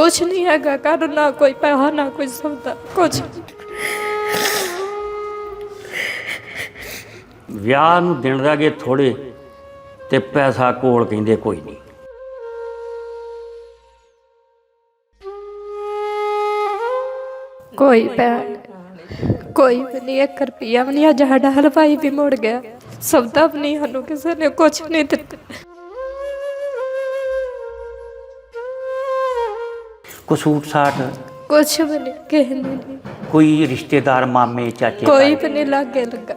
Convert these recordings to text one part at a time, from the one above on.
ਕੁਛ ਨਹੀਂ ਹੈਗਾ ਘਰ ਨਾ ਕੋਈ ਪੈਸਾ ਨਾ ਕੋਈ ਸੌਦਾ ਕੁਛ ਵਿਆਹ ਨੂੰ ਦਿਨ ਰਹਿ ਗਏ ਥੋੜੇ ਤੇ ਪੈਸਾ ਕੋਲ ਕਹਿੰਦੇ ਕੋਈ ਨਹੀਂ। ਕੋਈ ਭੈਣ ਕੋਈ ਵੀ ਨਹੀਂ ਇੱਕ ਰੁਪਿਆ ਵੀ ਨਹੀਂ ਅੱਜ ਸਾਡਾ ਹਲਵਾਈ ਵੀ ਮੁੜ ਗਿਆ। ਸੌਦਾ ਵੀ ਨਹੀਂ ਸਾਨੂੰ ਕਿਸੇ ਨੇ ਕੁਛ ਨਹੀਂ ਦਿੱਤਾ। ਕੋਈ ਸੂਟ ਸਾਟ ਕੁਛ ਵੀ ਨਹੀਂ ਕਿਸੇ ਨੇ ਨਹੀਂ। ਕੋਈ ਰਿਸ਼ਤੇਦਾਰ ਮਾਮੇ ਚਾਚੇ ਕੋਈ ਤਾਏ, ਵੀ ਨਹੀਂ ਲਾਗੇ ਲੱਗਾ।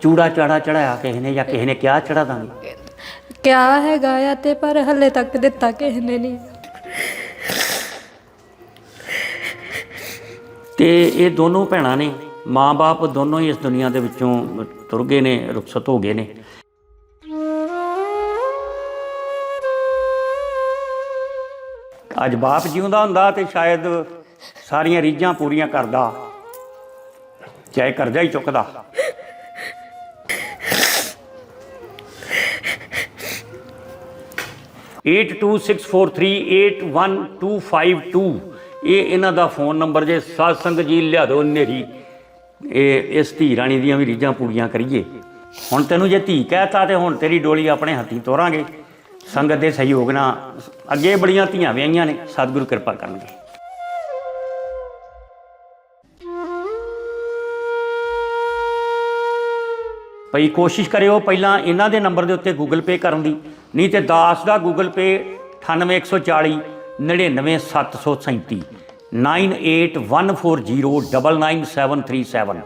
ਚੂੜਾ ਚਾੜਾ ਚੜਾਇਆ ਕਿਸੇ ਨੇ ਜਾਂ ਕਿਸੇ ਨੇ ਕਿਹਾ ਚੜਾ ਦਾਂਗੇ? ਕਿਆ ਹੈਗਾ ਆ ਤੇ ਪਰ ਹੱਲੇ ਤੱਕ ਦਿੱਤਾ ਕਿਸੇ ਨੇ ਨਹੀਂ। ਤੇ ਇਹ ਦੋਨੋਂ ਭੈਣਾਂ ਨੇ ਮਾਂ-ਬਾਪ ਦੋਨੋਂ ਹੀ ਇਸ ਦੁਨੀਆ ਦੇ ਵਿੱਚੋਂ ਤੁਰ ਗਏ ਨੇ ਰੁਖਸਤ ਹੋ ਗਏ ਨੇ। ਅੱਜ ਬਾਪ ਜਿਉਂਦਾ ਹੁੰਦਾ ਤੇ ਸ਼ਾਇਦ ਸਾਰੀਆਂ ਰੀਝਾਂ ਪੂਰੀਆਂ ਕਰਦਾ। ਚਾਹੇ ਕਰਜ਼ਾ ਹੀ ਚੁੱਕਦਾ। eight two six four three eight one two five two ਇਹ ਇਹਨਾਂ ਦਾ ਫੋਨ ਨੰਬਰ ਜੇ ਸਾਧ ਸੰਗਤ ਜੀ ਲਿਆ ਦਿਓ ਨੇਰੀ ਇਹ ਇਸ ਧੀ ਰਾਣੀ ਦੀਆਂ ਵੀ ਰੀਝਾਂ ਪੂਰੀਆਂ ਕਰੀਏ। ਹੁਣ ਤੈਨੂੰ ਜੇ ਧੀ ਕਹਿਤਾ ਤੇ ਹੁਣ ਤੇਰੀ ਡੋਲੀ ਆਪਣੇ ਹੱਥੀਂ ਤੋਰਾਂਗੇ। ਸੰਗਤ ਦੇ ਸਹਿਯੋਗ ਨਾਲ ਅੱਗੇ ਬੜੀਆਂ ਧੀਆਂ ਵਿਆਹੀਆਂ ਨੇ ਸਤਿਗੁਰੂ ਕਿਰਪਾ ਕਰਨਗੇ ਭਈ ਕੋਸ਼ਿਸ਼ ਕਰਿਓ ਪਹਿਲਾਂ ਇਹਨਾਂ ਦੇ ਨੰਬਰ ਦੇ ਉੱਤੇ ਗੂਗਲ ਪੇ ਕਰਨ ਦੀ ਨਹੀਂ ਤੇ ਦਾਸ ਦਾ ਗੂਗਲ ਪੇ 98140 99737 9814099737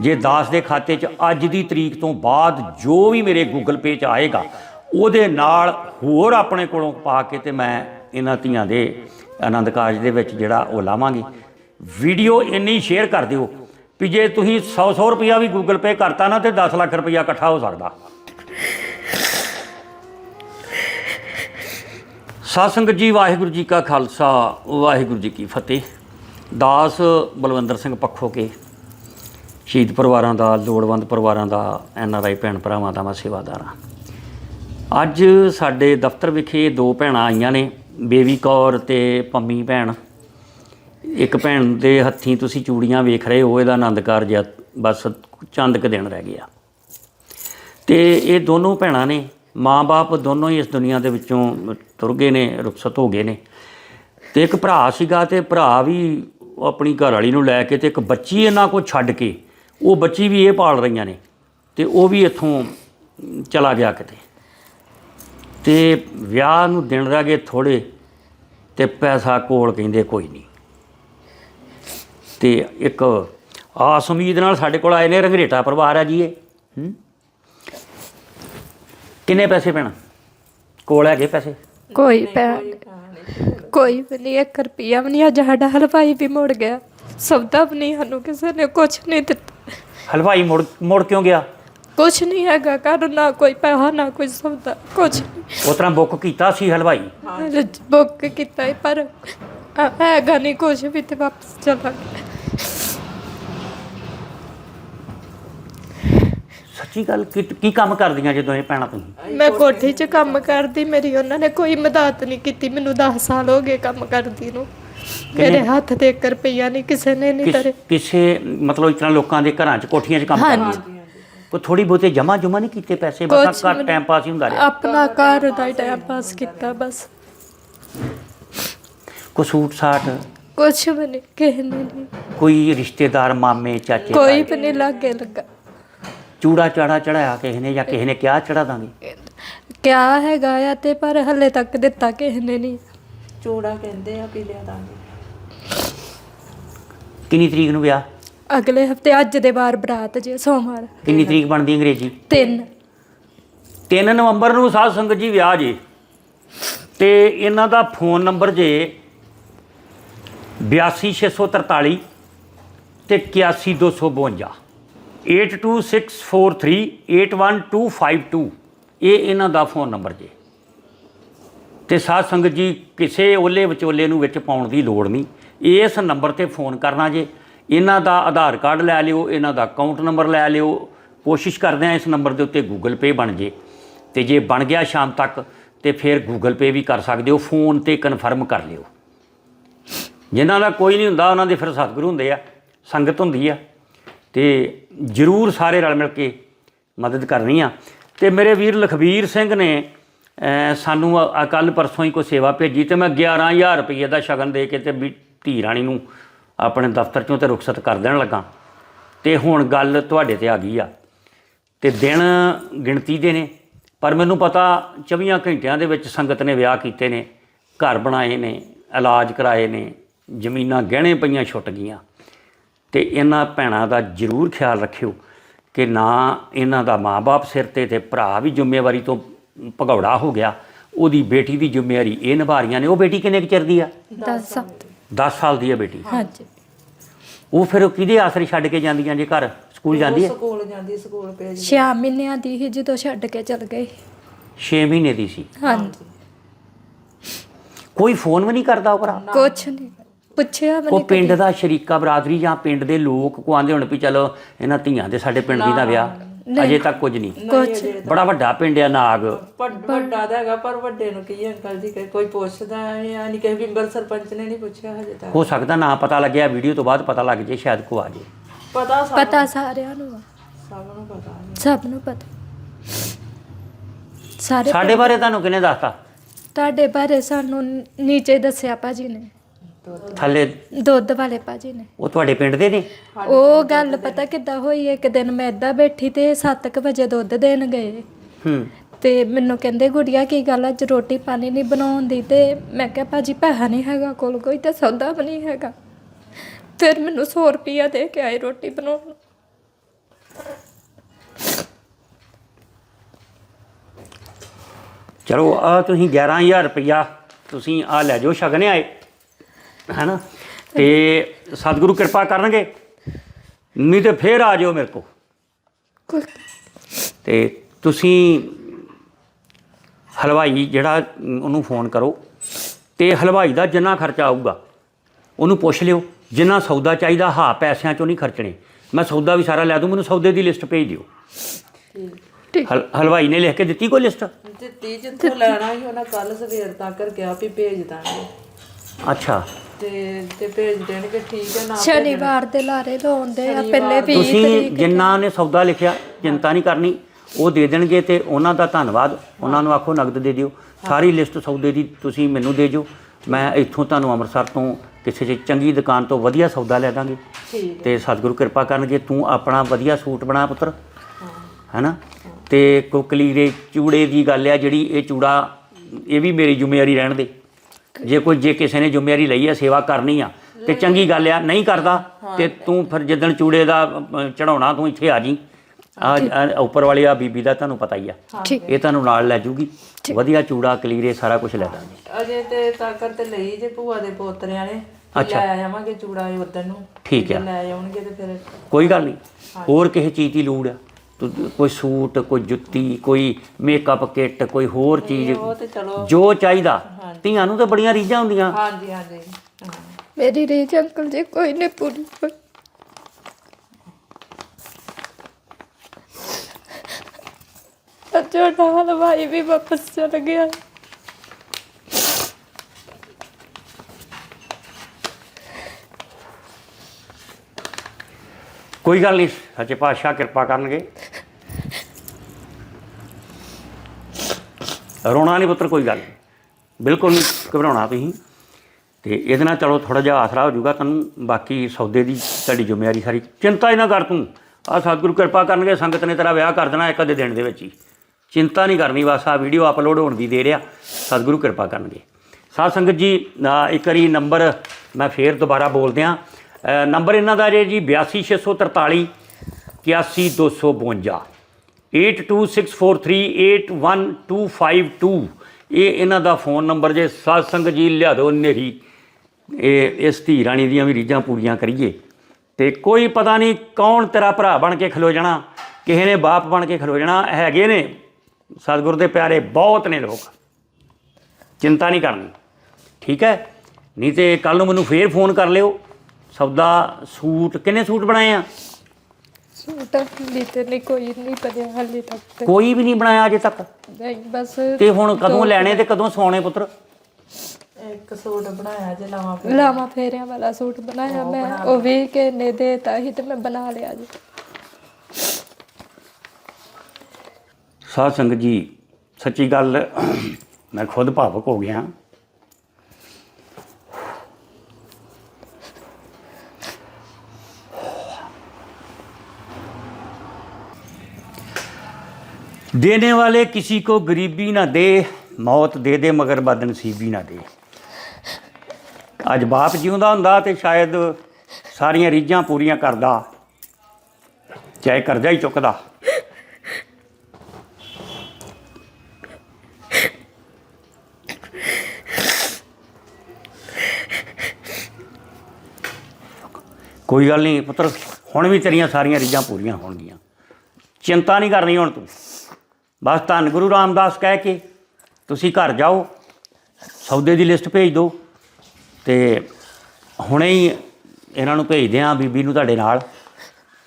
ਜੇ ਦਾਸ ਦੇ ਖਾਤੇ 'ਚ ਅੱਜ ਦੀ ਤਰੀਕ ਤੋਂ ਬਾਅਦ ਜੋ ਵੀ ਮੇਰੇ ਗੂਗਲ ਪੇ 'ਚ ਆਏਗਾ ਉਹਦੇ ਨਾਲ ਹੋਰ ਆਪਣੇ ਕੋਲੋਂ ਪਾ ਕੇ ਤੇ ਮੈਂ ਇਹਨਾਂ ਧੀਆਂ ਦੇ ਆਨੰਦ ਕਾਰਜ ਦੇ ਵਿੱਚ ਜਿਹੜਾ ਉਹ ਲਾਵਾਂਗੇ। ਵੀਡੀਓ ਇੰਨੀ ਸ਼ੇਅਰ ਕਰ ਦਿਓ ਵੀ ਜੇ ਤੁਸੀਂ 100 100 ਰੁਪਿਆ ਵੀ ਗੂਗਲ ਪੇ ਕਰਤਾ ਨਾ ਤੇ 10 ਲੱਖ ਰੁਪਿਆ ਇਕੱਠਾ ਹੋ ਸਕਦਾ। ਸਾਧ ਜੀ, ਵਾਹਿਗੁਰੂ ਜੀ ਕਾ ਖਾਲਸਾ, ਵਾਹਿਗੁਰੂ ਜੀ ਕੀ ਫਤਿਹ। ਦਾਸ ਬਲਵੰਦਰ ਸਿੰਘ ਪੱਖੋ ਕੇ, ਸ਼ਹੀਦ ਪਰਿਵਾਰਾਂ ਦਾ, ਲੋੜਵੰਦ ਪਰਿਵਾਰਾਂ ਦਾ, ਐਨ ਆਰ ਆਈ ਭੈਣ ਭਰਾਵਾਂ ਦਾ ਮੈਂ ਸੇਵਾਦਾਰ ਹਾਂ। ਅੱਜ ਸਾਡੇ ਦਫ਼ਤਰ ਵਿਖੇ ਦੋ ਭੈਣਾਂ ਆਈਆਂ ਨੇ ਬੇਬੀ ਕੌਰ ਤੇ ਪੰਮੀ ਭੈਣ। ਇੱਕ ਭੈਣ ਦੇ ਹੱਥੀਂ ਤੁਸੀਂ ਚੂੜੀਆਂ ਵੇਖ ਰਹੇ ਹੋ ਇਹਦਾ ਆਨੰਦ ਕਾਰਜ ਆ, ਬਸ ਚੰਦ ਕੁ ਦਿਨ ਰਹਿ ਗਿਆ ਤੇ ਇਹ ਦੋਨੋਂ ਭੈਣਾਂ ਨੇ ਮਾਂ-ਬਾਪ ਦੋਨੋਂ ਹੀ ਇਸ ਦੁਨੀਆ ਦੇ ਵਿੱਚੋਂ ਤੁਰ ਗਏ ਨੇ ਰੁਖਸਤ ਹੋ ਗਏ ਨੇ। ਤੇ ਇੱਕ ਭਰਾ ਸੀਗਾ ਤੇ ਭਰਾ ਵੀ ਆਪਣੀ ਘਰ ਵਾਲੀ ਨੂੰ ਲੈ ਕੇ ਤੇ ਇੱਕ ਬੱਚੀ ਇਹਨਾਂ ਕੋਲ ਛੱਡ ਕੇ ਉਹ ਬੱਚੀ ਵੀ ਇਹ ਪਾਲ ਰਹੀਆਂ ਨੇ ਤੇ ਉਹ ਵੀ ਇੱਥੋਂ ਚਲਾ ਗਿਆ ਕਿਤੇ। ਤੇ ਵਿਆਹ ਨੂੰ ਦਿਨ ਰਹਿ ਗਏ ਥੋੜੇ ਤੇ ਪੈਸਾ ਕੋਲ ਕਹਿੰਦੇ ਕੋਈ ਨਹੀਂ। ਤੇ ਇੱਕ ਆਸ ਉਮੀਦ ਨਾਲ ਸਾਡੇ ਕੋਲ ਆਏ ਨੇ ਰੰਗਰੇਟਾ ਪਰਿਵਾਰ ਆ ਜੀ ਇਹ। ਕਿੰਨੇ ਪੈਸੇ ਪੈਣਾ ਕੋਲ ਹੈਗੇ ਪੈਸੇ? ਕੋਈ ਕੋਈ ਵੀ ਨਹੀਂ ਇੱਕ ਰੁਪਿਆ ਵੀ ਨਹੀਂ ਅੱਜ ਸਾਡਾ ਹਲਵਾਈ ਵੀ ਮੁੜ ਗਿਆ। ਸੌਦਾ ਵੀ ਨਹੀਂ ਸਾਨੂੰ ਕਿਸੇ ਨੇ ਕੁਛ ਨਹੀਂ ਦਿੱਤਾ। ਹਲਵਾਈ ਮੁੜ ਮੁੜ ਕਿਉਂ ਗਿਆ? ਕੁਛ ਨਹੀਂ ਹੈਗਾ ਘਰ ਨਾ ਕੋਈ ਪੈਸਾ ਨਾ ਕੋਈ ਸੌਦਾ ਕੁਛ ਉਸ ਤਰ੍ਹਾਂ ਬੁੱਕ ਕੀਤਾ ਸੀ ਹਲਵਾਈ? ਬੁੱਕ ਕੀਤਾ ਸੀ, ਪਰ ਹੈਗਾ ਨਹੀਂ ਕੁਛ ਵੀ ਤੇ ਵਾਪਸ ਚਲਾ ਗਿਆ। ਸੱਚੀ ਗੱਲ ਕੀ ਕੀ ਕੰਮ ਕਰਦੀਆਂ ਜਦੋਂ ਇਹ ਭੈਣਾਂ ਤੁਸੀਂ? ਮੈਂ ਕੋਠੀ 'ਚ ਕੰਮ ਕਰਦੀ ਮੇਰੀ ਉਹਨਾਂ ਨੇ ਕੋਈ ਮਦਦ ਨਹੀਂ ਕੀਤੀ ਮੈਨੂੰ 10 ਸਾਲ ਹੋ ਗਏ ਕੰਮ ਕਰਦੀ ਨੂੰ। ਮੇਰੇ ਹੱਥ ਤੇ 1 ਰੁਪਈਆ ਨਹੀਂ ਕਿਸੇ ਨੇ ਨਹੀਂ ਕਿਸ- ਤਰੇ ਕਿਸੇ ਮਤਲਬ ਇਸ ਤਰ੍ਹਾਂ ਲੋਕਾਂ ਦੇ ਘਰਾਂ 'ਚ ਕੋਠੀਆਂ 'ਚ ਕੰਮ ਕਰਦੇ ਕੋਈ ਥੋੜੀ ਬਹੁਤੇ ਜਮਾ ਜੁਮਾ ਨਹੀਂ ਕੀਤੇ ਪੈਸੇ ਬਸ ਕੁਛ ਘਰ ਵੀ ਟਾਈਮ ਪਾਸ ਹੀ ਹੁੰਦਾ ਰਿਹਾ। ਆਪਣਾ ਘਰ ਦਾ ਟਾਈਮ ਪਾਸ ਕੀਤਾ ਬਸ। ਕੋਈ ਸੂਟ ਸਾਟ? ਕੁਛ ਵੀ ਨਹੀਂ ਕਿਸੇ ਨੇ ਨਹੀਂ। ਕੋਈ ਰਿਸ਼ਤੇਦਾਰ ਮਾਮੇ ਚਾਚੇ ਕੋਈ ਤਾਏ, ਵੀ ਨਹੀਂ ਲਾਗੇ ਲੱਗਾ। ਚੂੜਾ ਚਾੜਾ ਚੜਾਇਆ ਕਿਸੇ ਨੇ ਜਾਂ ਕਿਸੇ ਨੇ ਕਿਹਾ ਚੜਾ ਦਾਂਗੇ? ਕਿਆ ਹੈਗਾ ਆ ਤੇ ਪਰ ਹੱਲੇ ਤੱਕ ਦਿੱਤਾ ਕਿਸੇ ਨੇ ਨਹੀਂ। ਚੂੜਾ ਕਹਿੰਦੇ ਆ ਪੀ ਲਿਆ ਦਾਂਗੇ ਕਿੰਨੀ ਤਰੀਕ ਨੂੰ ਵਿਆਹ? ਅਗਲੇ ਹਫ਼ਤੇ ਅੱਜ ਦੇ ਬਾਰ ਬਰਾਤ ਜੇ ਸੋਮਵਾਰ। ਕਿੰਨੀ ਤਰੀਕ ਬਣਦੀ ਅੰਗਰੇਜ਼ੀ? ਤਿੰਨ। 3 ਨਵੰਬਰ ਨੂੰ ਸਾਧ ਸੰਗਤ ਜੀ ਵਿਆਹ ਜੇ। ਤੇ ਇਹਨਾਂ ਦਾ ਫੋਨ ਨੰਬਰ ਜੇ 82643 ਤੇ 81252 8264381252 ਇਹ ਇਹਨਾਂ ਦਾ ਫੋਨ ਨੰਬਰ ਜੇ। ਤੇ ਸਾਧ ਸੰਗਤ ਜੀ ਕਿਸੇ ਓਲੇ ਵਿਚੋਲੇ ਨੂੰ ਵਿੱਚ ਪਾਉਣ ਦੀ ਲੋੜ ਨਹੀਂ। ਇਸ ਨੰਬਰ ਤੇ ਫੋਨ ਕਰਨਾ ਜੇ। ਇਹਨਾਂ ਦਾ ਆਧਾਰ ਕਾਰਡ ਲੈ ਲਿਓ, ਇਹਨਾਂ ਦਾ ਅਕਾਊਂਟ ਨੰਬਰ ਲੈ ਲਿਓ। ਕੋਸ਼ਿਸ਼ ਕਰਦੇ ਆ ਇਸ ਨੰਬਰ ਦੇ ਉੱਤੇ ਗੂਗਲ ਪੇ ਬਣ ਜੇ। ਤੇ ਜੇ ਬਣ ਗਿਆ ਸ਼ਾਮ ਤੱਕ, ਤੇ ਫਿਰ ਗੂਗਲ ਪੇ ਵੀ ਕਰ ਸਕਦੇ ਹੋ, ਫੋਨ ਤੇ ਕਨਫਰਮ ਕਰ ਲਿਓ। ਜਿਨ੍ਹਾਂ ਦਾ ਕੋਈ ਨਹੀਂ ਹੁੰਦਾ, ਉਹਨਾਂ ਦੇ ਫਿਰ ਸਤਿਗੁਰੂ ਹੁੰਦੇ ਆ, ਸੰਗਤ ਹੁੰਦੀ ਆ। ਤੇ ਜਰੂਰ ਸਾਰੇ ਰਲ ਮਿਲ ਕੇ ਮਦਦ ਕਰਨੀ ਆ। ਤੇ ਮੇਰੇ ਵੀਰ ਲਖਵੀਰ ਸਿੰਘ ਨੇ ਸਾਨੂੰ ਕੱਲ ਪਰਸੋਂ ਹੀ ਕੋਈ ਸੇਵਾ ਭੇਜੀ, ਤੇ ਮੈਂ 11000 ਰੁਪਏ ਦਾ ਸ਼ਗਨ ਦੇ ਕੇ ਤੇ ਵੀ ਧੀ ਰਾਣੀ ਨੂੰ ਆਪਣੇ ਦਫ਼ਤਰ ਚੋਂ ਤੇ ਰੁਖਸਤ ਕਰ ਦੇਣ ਲੱਗਾ। ਤੇ ਹੁਣ ਗੱਲ ਤੁਹਾਡੇ ਤੇ ਆ ਗਈ ਆ। ਤੇ ਦਿਨ ਗਿਣਤੀ ਦੇ ਨੇ। ਪਰ ਮੈਨੂੰ ਪਤਾ 24 ਘੰਟਿਆਂ ਦੇ ਵਿੱਚ ਸੰਗਤ ਨੇ ਵਿਆਹ ਕੀਤੇ ਨੇ, ਘਰ ਬਣਾਏ ਨੇ, ਇਲਾਜ ਕਰਾਏ ਨੇ, ਜ਼ਮੀਨਾਂ ਗਹਿਣੇ ਪਈਆਂ ਛੁੱਟ ਗਈਆਂ। ਤੇ ਇਹਨਾਂ ਭੈਣਾਂ ਦਾ ਜ਼ਰੂਰ ਖਿਆਲ ਰੱਖਿਓ ਕਿ ਨਾ ਇਹਨਾਂ ਦਾ ਮਾਪੇ ਸਿਰ ਤੇ ਤੇ ਭਰਾ ਵੀ ਜ਼ਿੰਮੇਵਾਰੀ ਤੋਂ ਭਗੌੜਾ ਹੋ ਗਿਆ। ਉਹਦੀ ਬੇਟੀ ਦੀ ਜ਼ਿੰਮੇਵਾਰੀ ਇਹ ਨਿਭਾ ਰਹੀਆਂ ਨੇ। ਉਹ ਬੇਟੀ ਕਿੰਨੇ ਕੁ ਚਿਰ ਦੀ ਆ? 10 ਸਾਲ 10 ਸਾਲ ਦੀ ਹੈ ਬੇਟੀ। ਹਾਂਜੀ। ਉਹ ਫਿਰ ਉਹ ਕਿਹਦੇ ਆਸਰੇ ਛੱਡ ਕੇ ਜਾਂਦੀਆਂ ਜੇ ਘਰ ਸਕੂਲ ਜਾਂਦੀ ਹੈ ਸਕੂਲ ਜਾਂਦੀ ਸਕੂਲ ਭੇਜ 6 ਮਹੀਨਿਆਂ ਦੀ ਸੀ ਜਦੋਂ ਛੱਡ ਕੇ ਚਲ ਗਏ। 6 ਮਹੀਨੇ ਦੀ ਸੀ। ਹਾਂਜੀ। ਕੋਈ ਫੋਨ ਵੀ ਨਹੀਂ ਕਰਦਾ ਉਹ ਭਰਾ? ਕੁਛ ਨਹੀਂ। ਪੁੱਛਿਆ ਉਹ ਮੈਨੇ ਪਿੰਡ ਦਾ ਸ਼ਰੀਕਾ ਬਰਾਦਰੀ ਜਾਂ ਪਿੰਡ ਦੇ ਲੋਕ ਕੋ ਆਂਦੇ ਹੁਣ ਵੀ ਚਲੋ ਇਹਨਾਂ ਧੀਆਂ ਦੇ ਸਾਡੇ ਪਿੰਡ ਦੀ ਦਾ ਵਿਆਹ। ਅਜੇ ਤੱਕ ਕੁਝ ਨਹੀਂ। ਕੁਛ ਬੜਾ ਵੱਡਾ ਪਿੰਡ ਆ ਨਾਗ। ਵੱਡ- ਵੱਡਾ ਤਾਂ ਹੈਗਾ ਪਰ ਵੱਡੇ ਨੂੰ ਕੀ ਅੰਕਲ ਜੀ ਕਿ ਕੋਈ ਪੁੱਛਦਾ ਹੈ ਨਹੀਂ ਕਿ ਬਿੰਬਲ ਸਰਪੰਚ ਨੇ ਨਹੀਂ ਪੁੱਛਿਆ ਹਜੇ ਤੱਕ। ਹੋ ਸਕਦਾ ਨਾ ਪਤਾ ਲੱਗਿਆ ਵੀਡੀਓ ਤੋਂ ਬਾਅਦ ਪਤਾ ਲੱਗ ਜੇ ਸ਼ਾਇਦ ਕੋ ਆ ਜੇ। ਪਤਾ ਸਭ ਪਤਾ ਸਾਰਿਆਂ ਨੂੰ ਆ, ਸਭ ਨੂੰ ਪਤਾ ਹੈ ਸਭ ਨੂੰ ਪਤਾ। ਸਾਰੇ ਸਾਡੇ ਬਾਰੇ ਤੁਹਾਨੂੰ ਕਿਹਨੇ ਦੱਸਤਾ? ਤੁਹਾਡੇ ਬਾਰੇ ਸਾਨੂੰ ਨੀਚੇ ਦੱਸਿਆ ਭਾਜੀ ਨੇ। ਥੱਲੇ ਦੁੱਧ ਵਾਲੇ ਭਾਜੀ ਨੇ। ਉਹ ਤੁਹਾਡੇ ਪਿੰਡ ਦੇ ਨੇ? ਉਹ ਗੱਲ ਪਤਾ ਕਿੱਦਾਂ ਹੋਈ ਇੱਕ ਦਿਨ ਮੈਂ ਏਦਾਂ ਬੈਠੀ ਤੇ 7:00 ਵਜੇ ਦੁੱਧ ਦੇਣ ਗਏ। ਹੂੰ। ਤੇ ਮੈਨੂੰ ਕਹਿੰਦੇ ਗੁੜੀਆ ਕੀ ਗੱਲ ਅੱਜ ਰੋਟੀ ਪਾਣੀ ਨਹੀਂ ਬਣਾਉਂਦੀ ਤੇ ਮੈਂ ਕਿਹਾ ਭਾਜੀ ਪੈਸਾ ਨਹੀਂ ਹੈਗਾ ਕੋਲ ਕੋਈ ਤੇ ਸੌਦਾ ਵੀ ਨਹੀਂ ਹੈਗਾ। ਫਿਰ ਮੈਨੂੰ 100 ਰੁਪਿਆ ਦੇ ਕੇ ਆਏ ਰੋਟੀ ਬਣਾਉਣ। ਚਲੋ ਆ ਤੁਸੀਂ 11000 ਰੁਪਇਆ ਤੁਸੀਂ ਆ ਲੈ ਜਾਓ ਸ਼ਗਨ ਆਏ। ਹੈਨਾ? ਤੇ ਸਤਿਗੁਰੂ ਕਿਰਪਾ ਕਰਨਗੇ। ਨਹੀਂ ਤੇ ਫੇਰ ਆ ਜਾਓ ਮੇਰੇ ਕੋ ਕੋਈ ਤੇ ਤੁਸੀਂ ਹਲਵਾਈ ਜਿਹੜਾ ਉਹਨੂੰ ਫੋਨ ਕਰੋ ਤੇ ਹਲਵਾਈ ਦਾ ਜਿੰਨਾ ਖਰਚਾ ਆਊਗਾ ਉਹਨੂੰ ਪੁੱਛ ਲਿਓ। ਜਿੰਨਾ ਸੌਦਾ ਚਾਹੀਦਾ ਹਾਂ ਪੈਸਿਆਂ ਚੋਂ ਨਹੀਂ ਖਰਚਣੇ। ਮੈਂ ਸੌਦਾ ਵੀ ਸਾਰਾ ਲੈ ਦੂੰ ਮੈਨੂੰ ਸੌਦੇ ਦੀ ਲਿਸਟ ਭੇਜ ਦਿਓ। ਹਲਵਾਈ ਨੇ ਲਿਖ ਕੇ ਦਿੱਤੀ ਕੋਈ ਲਿਸਟ? ਦਿੱਤੀ ਜਿੱਥੋਂ ਲੈਣਾ ਸੀ ਉਹਨਾਂ ਕੱਲ ਸਵੇਰ ਤੱਕ ਕਿਹਾ ਵੀ ਭੇਜ ਦਾਂਗੇ। ਅੱਛਾ। ਤੇ ਤੇ ਭੇਜ ਦੇਣਗੇ ਠੀਕ ਹੈ ਨਾ ਸ਼ਨੀਵਾਰ ਦੇ ਲਾਰੇ ਲਾਉਂਦੇ ਆ ਪਹਿਲੇ 20 ਤੁਸੀਂ ਤਰੀਕ ਜਿੰਨਾ ਨੇ ਸੌਦਾ ਲਿਖਿਆ ਚਿੰਤਾ ਨਹੀਂ ਕਰਨੀ ਉਹ ਦੇ ਦੇਣਗੇ ਤੇ ਉਹਨਾਂ ਦਾ ਧੰਨਵਾਦ ਉਹਨਾਂ ਨੂੰ ਆਖੋ ਨਗਦ ਦੇ ਦਿਓ। ਸਾਰੀ ਲਿਸਟ ਸੌਦੇ ਦੀ ਤੁਸੀਂ ਮੈਨੂੰ ਦੇ ਦਿਓ ਮੈਂ ਇੱਥੋਂ ਤੁਹਾਨੂੰ ਅੰਮ੍ਰਿਤਸਰ ਤੋਂ ਕਿਸੇ ਚ ਚੰਗੀ ਦੁਕਾਨ ਤੋਂ ਵਧੀਆ ਸੌਦਾ ਲੈ ਦਾਂਗੇ। ਠੀਕ ਤੇ ਸਤਿਗੁਰੂ ਕਿਰਪਾ ਕਰਨਗੇ ਤੂੰ ਆਪਣਾ ਵਧੀਆ ਸੂਟ ਬਣਾ ਪੁੱਤਰ ਹੈਨਾ? ਤੇ ਕੋਕਲੀ ਦੇ ਚੂੜੇ ਦੀ ਗੱਲ ਆ ਜਿਹੜੀ ਇਹ ਚੂੜਾ ਇਹ ਵੀ ਮੇਰੀ ਜ਼ਿੰਮੇਵਾਰੀ ਰਹਿਣ ਦੇ। ਜੇ ਕੋਈ ਜੇ ਕਿਸੇ ਨੇ ਜ਼ਿੰਮੇਵਾਰੀ ਲਈ ਆ ਸੇਵਾ ਕਰਨੀ ਆ ਤੇ ਚੰਗੀ ਗੱਲ ਆ ਨਹੀਂ ਕਰਦਾ ਤੇ ਤੂੰ ਫਿਰ ਜਿੱਦਣ ਚੂੜੇ ਦਾ ਚੜਾਉਣਾ ਤੂੰ ਇੱਥੇ ਆ ਜੀ। ਆ ਉੱਪਰ ਵਾਲੀ ਆ ਬੀਬੀ ਦਾ ਤੁਹਾਨੂੰ ਪਤਾ ਹੀ ਆ। ਇਹ ਤੁਹਾਨੂੰ ਨਾਲ ਲੈ ਜੂਗੀ। ਵਧੀਆ ਚੂੜਾ ਕਲੀਰੇ ਸਾਰਾ ਕੁਝ ਲੈ ਦਾਂਗੇ। ਅਜੇ ਤੇ ਤਾਕਤ ਤੇ ਲਈ ਜੇ ਭੂਆ ਦੇ ਪੋਤਰਿਆਂ ਨੇ ਅੱਛਾ। ਲੈ ਆਵਾਂਗੇ ਚੂੜਾ ਉਦੋਂ ਨੂੰ। ਠੀਕ ਆ। ਲੈ ਆਉਣਗੇ ਤੇ ਫਿਰ ਕੋਈ ਗੱਲ ਨਹੀਂ। ਹੋਰ ਕਿਸੇ ਚੀਜ਼ ਦੀ ਲੋੜ ਆ? ਕੋਈ ਸੂਟ ਕੋਈ ਜੁੱਤੀ ਕੋਈ ਮੇਕਅਪ ਕਿੱਟ ਕੋਈ ਹੋਰ ਚੀਜ਼ ਉਹ ਤੇ ਚਲੋ। ਜੋ ਚਾਹੀਦਾ। ਧੀਆਂ ਨੂੰ ਤਾਂ ਬੜੀਆਂ ਰੀਝਾਂ ਹੁੰਦੀਆਂ। ਹਾਂਜੀ ਹਾਂਜੀ। ਹਾਂ। ਮੇਰੀ ਰੀਝ ਅੰਕਲ ਜੀ ਕੋਈ ਨਹੀਂ ਪੂਰੀ ਹੋਈ। ਛੋਟਾ ਹਲਵਾਈ ਵੀ ਵਾਪਸ ਚਲ ਗਿਆ। ਕੋਈ ਗੱਲ ਨਹੀਂ ਸੱਚੇ ਪਾਤਸ਼ਾਹ ਕਿਰਪਾ ਕਰਨਗੇ। ਰੋਣਾ ਨਹੀਂ ਪੁੱਤਰ ਕੋਈ ਗੱਲ ਨਹੀਂ ਬਿਲਕੁਲ ਨਹੀਂ ਘਬਰਾਉਣਾ ਤੁਸੀਂ। ਤੇ ਇਹਦੇ ਨਾਲ ਚਲੋ ਥੋੜਾ ਜਿਹਾ ਆਸਰਾ ਹੋ ਜਾਊਗਾ ਤੈਨੂੰ ਬਾਕੀ ਸੌਦੇ ਦੀ ਤੁਹਾਡੀ ਜ਼ਿੰਮੇਵਾਰੀ ਸਾਰੀ। ਚਿੰਤਾ ਹੀ ਨਾ ਕਰ ਤੂੰ। ਆ ਸਤਿਗੁਰੂ ਕਿਰਪਾ ਕਰਨਗੇ ਸੰਗਤ ਨੇ ਤੇਰਾ ਵਿਆਹ ਕਰ ਦੇਣਾ ਇੱਕ ਅੱਧੇ ਦਿਨ ਦੇ ਵਿੱਚ ਹੀ। ਚਿੰਤਾ ਨਹੀਂ ਕਰਨੀ ਬਸ ਆ ਵੀਡੀਓ ਅਪਲੋਡ ਹੋਣ ਦੀ ਦੇ ਰਿਹਾ ਸਤਿਗੁਰੂ ਕਿਰਪਾ ਕਰਨਗੇ। ਸਾਧ ਸੰਗਤ ਜੀ ਇੱਕ ਵਾਰੀ ਨੰਬਰ ਮੈਂ ਫੇਰ ਦੁਬਾਰਾ ਬੋਲਦਿਆਂ ਅ, ਨੰਬਰ ਇਹਨਾਂ ਦਾ ਜੇ ਜੀ 82643 81252 8264381252 ਇਹ ਇਹਨਾਂ ਦਾ ਫੋਨ ਨੰਬਰ ਜੇ ਸਾਧ ਸੰਗਤ ਜੀ ਲਿਆ ਦਿਓ ਨੇਰੀ ਇਹ ਇਸ ਧੀ ਰਾਣੀ ਦੀਆਂ ਵੀ ਰੀਝਾਂ ਪੂਰੀਆਂ ਕਰੀਏ। ਤੇ ਕੋਈ ਪਤਾ ਨਹੀਂ ਕੌਣ ਤੇਰਾ ਭਰਾ ਬਣ ਕੇ ਖਲੋ ਜਾਣਾ, ਕਿਸੇ ਨੇ ਬਾਪ ਬਣ ਕੇ ਖਲੋ ਜਾਣਾ ਹੈਗੇ ਨੇ। ਸਤਿਗੁਰ ਦੇ ਪਿਆਰੇ ਬਹੁਤ ਨੇ ਲੋਕ। ਚਿੰਤਾ ਨਹੀਂ ਕਰਨੀ। ਠੀਕ ਹੈ? ਨਹੀਂ ਤੇ ਕੱਲ ਨੂੰ ਮੈਨੂੰ ਫੇਰ ਫੋਨ ਕਰ ਲਿਓ। ਸੌਦਾ ਸੂਟ ਕਿੰਨੇ ਸੂਟ ਬਣਾਏ ਆ? ਸੂਟ ਹਾਲੇ ਤੇ ਨਹੀਂ ਕੋਈ ਨਹੀਂ ਪੜਿਆ ਹਾਲੇ ਤੱਕ ਤੇ ਕੋਈ ਵੀ ਨਹੀਂ ਬਣਾਇਆ ਅਜੇ ਤੱਕ? ਨਹੀਂ ਬਸ ਤੇ ਹੁਣ ਕਦੋਂ ਲੈਣੇ ਤੇ ਕਦੋਂ ਸੌਣੇ ਪੁੱਤਰ? ਇੱਕ ਸੂਟ ਬਣਾਇਆ ਜੇ ਲਾਵਾਂ ਫਿਰ। ਲਾਵਾਂ ਫੇਰਿਆਂ ਵਾਲਾ ਸੂਟ ਬਣਾਇਆ ਮੈਂ ਉਹ ਵੀ ਕਿੰਨੇ ਦੇਤਾ ਸੀ ਤੇ ਮੈਂ ਬਣਾ ਲਿਆ ਜੀ। ਸਾਧ ਸੰਗਤ ਜੀ ਸੱਚੀ ਗੱਲ ਮੈਂ ਖੁਦ ਭਾਵਕ ਹੋ ਗਿਆ। देने वाले किसी को गरीबी ना दे ਮੌਤ ਦੇ ਦੇ ਮਗਰ ਬਦਨਸੀਬੀ ਨਾ ਦੇ ਅੱਜ ਬਾਪ ਜਿਉਂਦਾ ਹੁੰਦਾ ਤੇ ਸ਼ਾਇਦ ਸਾਰੀਆਂ ਰੀਝਾਂ ਪੂਰੀਆਂ ਕਰਦਾ ਚਾਹੇ ਕਰਜ਼ਾ ਹੀ ਚੁੱਕਦਾ ਕੋਈ ਗੱਲ ਨਹੀਂ ਪੁੱਤਰ ਹੁਣ ਵੀ ਤੇਰੀਆਂ ਸਾਰੀਆਂ ਰੀਝਾਂ ਪੂਰੀਆਂ ਹੋਣਗੀਆਂ ਚਿੰਤਾ ਨਹੀਂ ਕਰਨੀ ਹੁਣ ਤੂੰ ਬਸ ਧੰਨ ਗੁਰੂ ਰਾਮਦਾਸ ਕਹਿ ਕੇ ਤੁਸੀਂ ਘਰ ਜਾਓ, ਸੌਦੇ ਦੀ ਲਿਸਟ ਭੇਜ ਦਿਓ ਤੇ ਹੁਣੇ ਹੀ ਇਹਨਾਂ ਨੂੰ ਭੇਜਦੇ ਆ ਬੀਬੀ ਨੂੰ ਤੁਹਾਡੇ ਨਾਲ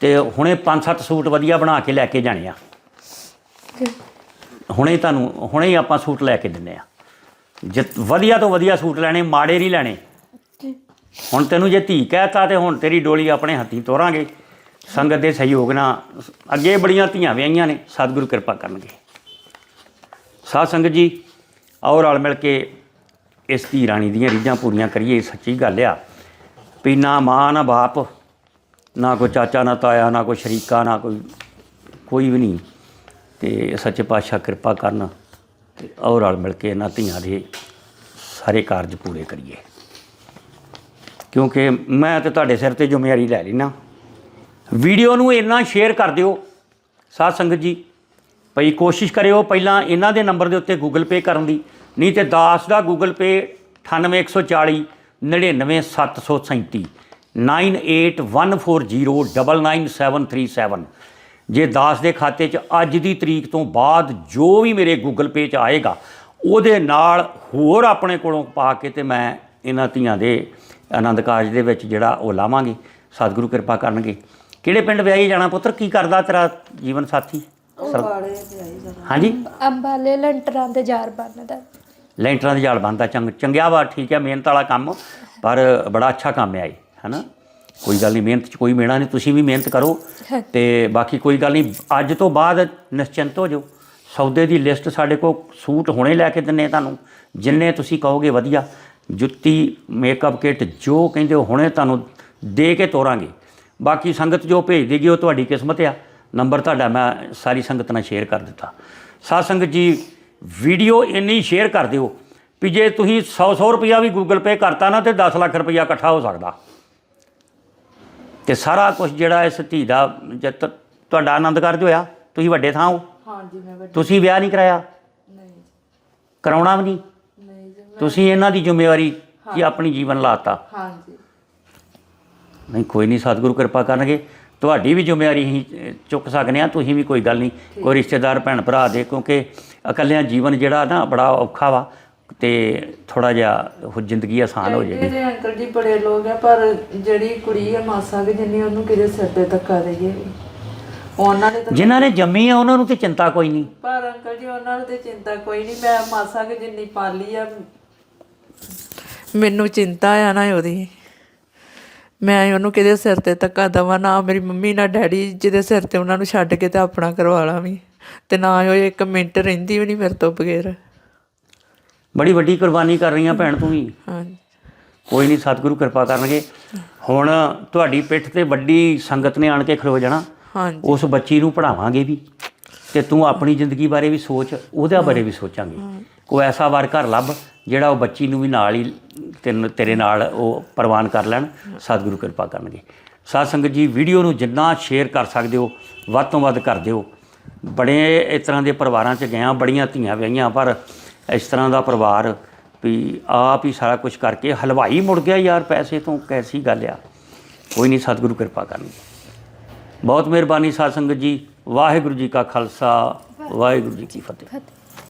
ਤੇ ਹੁਣੇ ਪੰਜ ਸੱਤ ਸੂਟ ਵਧੀਆ ਬਣਾ ਕੇ ਲੈ ਕੇ ਜਾਣੇ ਆ। ਹੁਣੇ ਤੁਹਾਨੂੰ, ਹੁਣੇ ਹੀ ਆਪਾਂ ਸੂਟ ਲੈ ਕੇ ਦਿੰਨੇ ਆ। ਜਿ ਵਧੀਆ ਤੋਂ ਵਧੀਆ ਸੂਟ ਲੈਣੇ, ਮਾੜੇ ਨਹੀਂ ਲੈਣੇ। ਹੁਣ ਤੈਨੂੰ ਜੇ ਧੀ ਕਹਿਤਾ ਤੇ ਹੁਣ ਤੇਰੀ ਡੋਲੀ ਆਪਣੇ ਹੱਥੀਂ ਤੋਰਾਂਗੇ। ਸੰਗਤ ਦੇ ਸਹਿਯੋਗ ਨਾਲ, ਅੱਗੇ ਬੜੀਆਂ ਧੀਆਂ ਵਿਆਹੀਆਂ ਨੇ, ਸਤਿਗੁਰੂ ਕਿਰਪਾ ਕਰਨਗੇ। ਸਾਧ ਸੰਗਤ ਜੀ, ਆਓ ਰਲ ਮਿਲ ਕੇ ਇਸ ਧੀ ਰਾਣੀ ਦੀਆਂ ਰੀਝਾਂ ਪੂਰੀਆਂ ਕਰੀਏ ਸੱਚੀ ਗੱਲ ਆ ਵੀ ਨਾ ਮਾਂ, ਨਾ ਬਾਪ, ਨਾ ਕੋਈ ਚਾਚਾ, ਨਾ ਤਾਇਆ, ਨਾ ਕੋਈ ਸ਼ਰੀਕਾ, ਨਾ ਕੋਈ ਕੋਈ ਵੀ ਨਹੀਂ। ਤੇ ਸੱਚੇ ਪਾਤਸ਼ਾਹ ਕਿਰਪਾ ਕਰਨ ਤੇ ਆਓ ਰਲ ਮਿਲ ਕੇ ਇਹਨਾਂ ਧੀਆਂ ਦੇ ਸਾਰੇ ਕਾਰਜ ਪੂਰੇ ਕਰੀਏ। ਕਿਉਂਕਿ ਮੈਂ ਤੇ ਤੁਹਾਡੇ ਸਿਰ ਤੇ ਜ਼ਿੰਮੇਵਾਰੀ ਲੈ ਲਈ ਨਾ ਵੀਡੀਓ ਨੂੰ ਇੰਨਾ ਸ਼ੇਅਰ ਕਰ ਦਿਓ, ਸਾਧ ਸੰਗਤ ਜੀ। ਭਈ ਕੋਸ਼ਿਸ਼ ਕਰਿਓ ਪਹਿਲਾਂ ਇਹਨਾਂ ਦੇ ਨੰਬਰ ਦੇ ਉੱਤੇ ਗੂਗਲ ਪੇ ਕਰਨ ਦੀ ਨਹੀਂ ਤੇ ਦਾਸ ਦਾ ਗੂਗਲ ਪੇ 98140 99737 9814099737 ਜੇ ਦਾਸ ਦੇ ਖਾਤੇ 'ਚ ਅੱਜ ਦੀ ਤਰੀਕ ਤੋਂ ਬਾਅਦ ਜੋ ਵੀ ਮੇਰੇ ਗੂਗਲ ਪੇ 'ਚ ਆਏਗਾ ਉਹਦੇ ਨਾਲ ਹੋਰ ਆਪਣੇ ਕੋਲੋਂ ਪਾ ਕੇ ਤੇ ਮੈਂ ਇਹਨਾਂ ਧੀਆਂ ਦੇ ਆਨੰਦ ਕਾਰਜ ਦੇ ਵਿੱਚ ਜਿਹੜਾ ਉਹ ਲਾਵਾਂਗੇ ਸਤਿਗੁਰੂ ਕਿਰਪਾ ਕਰਨਗੇ ਕਿਹੜੇ ਪਿੰਡ ਵਿਆਹੀ ਜਾਣਾ ਪੁੱਤਰ ਕੀ ਕਰਦਾ ਤੇਰਾ ਜੀਵਨ ਸਾਥੀ ਸਰ- ਵਾਲੇ ਤੇ ਆਈ ਜਰਾ। ਹਾਂਜੀ? ਅੰਬਾਲੇ ਲੰਟਰਾਂ ਦੇ ਜਾਰ ਬੰਨਦਾ। ਲੈਂਟਰਾਂ ਦੇ ਜਾਲ ਬੰਦਾ ਚੰਗ ਚੰਗਿਆ ਵਾ ਠੀਕ ਹੈ ਮਿਹਨਤ ਵਾਲਾ ਕੰਮ ਪਰ ਬੜਾ ਅੱਛਾ ਕੰਮ ਹੈ ਇਹ ਹਨਾ? ਕੋਈ ਗੱਲ ਨਹੀਂ ਮਿਹਨਤ 'ਚ ਕੋਈ ਮੇਣਾ ਨਹੀਂ ਤੁਸੀਂ ਵੀ ਮਿਹਨਤ ਕਰੋ। ਤੇ ਬਾਕੀ ਕੋਈ ਗੱਲ ਨਹੀਂ ਅੱਜ ਤੋਂ ਬਾਅਦ ਨਿਸ਼ਚਿੰਤ ਹੋ ਜਾਓ। ਸੌਦੇ ਦੀ ਲਿਸਟ ਸਾਡੇ ਕੋਲ ਸੂਟ ਹੁਣੇ ਲੈ ਕੇ ਦਿੰਨੇ ਤੁਹਾਨੂੰ। ਜਿੰਨੇ ਤੁਸੀਂ ਕਹੋਗੇ ਵਧੀਆ। ਜੁੱਤੀ ਮੇਕਅਪ ਕਿਟ ਜੋ ਕਹਿੰਦੇ ਹੋ ਹੁਣੇ ਤੁਹਾਨੂੰ ਦੇ ਕੇ ਤੋਰਾਂਗੇ। ਬਾਕੀ ਸੰਗਤ ਜੋ ਭੇਜ ਦੇਗੀ ਉਹ ਤੁਹਾਡੀ ਕਿਸਮਤ ਆ। ਨੰਬਰ ਤੁਹਾਡਾ ਮੈਂ ਸਾਰੀ ਸੰਗਤ ਨਾਲ ਸ਼ੇਅਰ ਕਰ ਦਿੱਤਾ। ਸਾਧ ਸੰਗਤ ਜੀ ਵੀਡੀਓ ਇੰਨੀ ਸ਼ੇਅਰ ਕਰ ਦਿਓ ਵੀ ਜੇ ਤੁਸੀਂ 100 100 ਰੁਪਿਆ ਵੀ ਗੂਗਲ ਪੇ ਕਰਤਾ ਨਾ ਤੇ 10 ਲੱਖ ਰੁਪਿਆ ਇਕੱਠਾ ਹੋ ਸਕਦਾ। ਤੇ ਸਾਰਾ ਕੁਝ ਜਿਹੜਾ ਇਸ ਧੀ ਦਾ ਜਦ ਤੁਹਾਡਾ ਆਨੰਦ ਕਾਰਜ ਹੋਇਆ ਤੁਸੀਂ ਵੱਡੇ ਥਾਂ ਹੋ। ਹਾਂਜੀ ਮੈਂ ਵੱਡੀ ਤੁਸੀਂ ਵਿਆਹ ਨਹੀਂ ਕਰਾਇਆ? ਨਹੀਂ ਕਰਾਉਣਾ ਵੀ ਨਹੀਂ? ਨਹੀਂ ਜੀ ਮੈਂ- ਤੁਸੀਂ ਇਹਨਾਂ ਦੀ ਜ਼ਿੰਮੇਵਾਰੀ ਕੀ ਆਪਣੀ ਜੀਵਨ ਲਾਤਾ। ਹਾਂਜੀ। ਨਹੀਂ ਕੋਈ ਨਹੀਂ ਸਤਿਗੁਰੂ ਕਿਰਪਾ ਕਰਨਗੇ। ਤੁਹਾਡੀ ਵੀ ਜ਼ਿੰਮੇਵਾਰੀ ਹੀ ਚੁੱਕ ਸਕਨੇ ਆ ਤੁਸੀਂ ਵੀ ਕੋਈ ਗੱਲ ਨਹੀਂ ਕੋਈ ਰਿਸ਼ਤੇਦਾਰ ਭੈਣ ਭਰਾ ਦੇ ਕਿਉਂਕਿ ਇਕੱਲਿਆਂ ਜੀਵਨ ਜਿਹੜਾ ਨਾ ਬੜਾ ਔਖਾ ਵਾ ਤੇ ਥੋੜਾ ਜਿਹਾ ਉਹ ਜ਼ਿੰਦਗੀ ਆਸਾਨ ਹੋ ਜਾਏਗੀ। ਇਹਦੇ ਅੰਕਲ ਜੀ ਬੜੇ ਲੋਕ ਆ ਪਰ ਜਿਹੜੀ ਕੁੜੀ ਆ ਮਾਸਾ ਕਿ ਜਿੰਨੀ ਉਹਨੂੰ ਕਿਤੇ ਸਿਰ ਤੇ ਧੱਕਾ ਦੇਈਏ ਉਹਨਾਂ ਨੇ ਤਾਂ ਜਿਨ੍ਹਾਂ ਨੇ ਜੰਮੀ ਆ ਉਹਨਾਂ ਨੂੰ ਤੇ ਚਿੰਤਾ ਕੋਈ ਨਹੀਂ। ਪਰ ਅੰਕਲ ਜੀ ਉਹਨਾਂ ਨੂੰ ਤੇ ਚਿੰਤਾ ਕੋਈ ਨਹੀਂ ਮੈਂ ਮਾਸਾ ਕਿ ਜਿੰਨੀ ਪਾਲੀ ਆ। ਮੈਨੂੰ ਚਿੰਤਾ ਆ ਨਾ ਉਹਦੀ। ਮੈਂ ਉਹਨੂੰ ਕਿਹਦੇ ਸਿਰ ਤੇ ਧੱਕਾ ਦਵਾਂ ਨਾ ਮੇਰੀ ਮੰਮੀ ਨਾ ਡੈਡੀ ਜਿਹਦੇ ਸਿਰ ਤੇ ਉਹਨਾਂ ਨੂੰ ਛੱਡ ਕੇ ਤੇ ਆਪਣਾ ਕਰਵਾ ਲਾਂ ਵੀ। ਤੇ ਨਾ ਉਹ ਇੱਕ ਮਿੰਟ ਰਹਿੰਦੀ ਵੀ ਨਹੀਂ ਮੇਰੇ ਤੋਂ ਬਗੈਰ। ਬੜੀ ਵੱਡੀ ਕੁਰਬਾਨੀ ਕਰ ਰਹੀਆਂ ਭੈਣ ਤੂੰ ਵੀ। ਹਾਂਜੀ। ਕੋਈ ਨਹੀਂ ਸਤਿਗੁਰੂ ਕਿਰਪਾ ਕਰਨਗੇ। ਹੁਣ ਤੁਹਾਡੀ ਪਿੱਠ ਤੇ ਵੱਡੀ ਸੰਗਤ ਨੇ ਆਣ ਕੇ ਖਲੋ ਜਾਣਾ। ਹਾਂਜੀ। ਉਸ ਬੱਚੀ ਨੂੰ ਪੜਾਵਾਂਗੇ ਵੀ। ਤੇ ਤੂੰ ਆਪਣੀ ਜ਼ਿੰਦਗੀ ਬਾਰੇ ਵੀ ਸੋਚ ਉਹਦੇ ਬਾਰੇ ਵੀ ਸੋਚਾਂਗੇ। ਕੋਈ ਐਸਾ ਵਾਰ ਘਰ ਲੱਭ। ਜਿਹੜਾ ਉਹ ਬੱਚੀ ਨੂੰ ਵੀ ਨਾਲ ਹੀ ਤੈਨੂੰ, ਤੇਰੇ ਨਾਲ ਉਹ ਪ੍ਰਵਾਨ ਕਰ ਲੈਣ, ਸਤਿਗੁਰੂ ਕਿਰਪਾ ਕਰਨਗੇ। ਸਾਧ ਸੰਗਤ ਜੀ, ਵੀਡੀਓ ਨੂੰ ਜਿੰਨਾ ਸ਼ੇਅਰ ਕਰ ਸਕਦੇ ਹੋ, ਵੱਧ ਤੋਂ ਵੱਧ ਕਰ ਦਿਓ। ਬੜੇ ਇਸ ਤਰ੍ਹਾਂ ਦੇ ਪਰਿਵਾਰਾਂ 'ਚ ਗਿਆ, ਬੜੀਆਂ ਧੀਆਂ ਵਿਆਹੀਆਂ, ਪਰ ਇਸ ਤਰ੍ਹਾਂ ਦਾ ਪਰਿਵਾਰ ਵੀ ਆਪ ਹੀ ਸਾਰਾ ਕੁਝ ਕਰਕੇ ਹਲਵਾਈ ਮੁੜ ਗਿਆ ਯਾਰ, ਪੈਸੇ ਤੋਂ ਕੈਸੀ ਗੱਲ ਆ। ਕੋਈ ਨਹੀਂ, ਸਤਿਗੁਰੂ ਕਿਰਪਾ ਕਰਨਗੇ। ਬਹੁਤ ਮਿਹਰਬਾਨੀ ਸਾਧ ਸੰਗਤ ਜੀ, ਵਾਹਿਗੁਰੂ ਜੀ ਕਾ ਖਾਲਸਾ, ਵਾਹਿਗੁਰੂ ਜੀ ਕੀ ਫਤਿਹ। ਫਤਿਹ।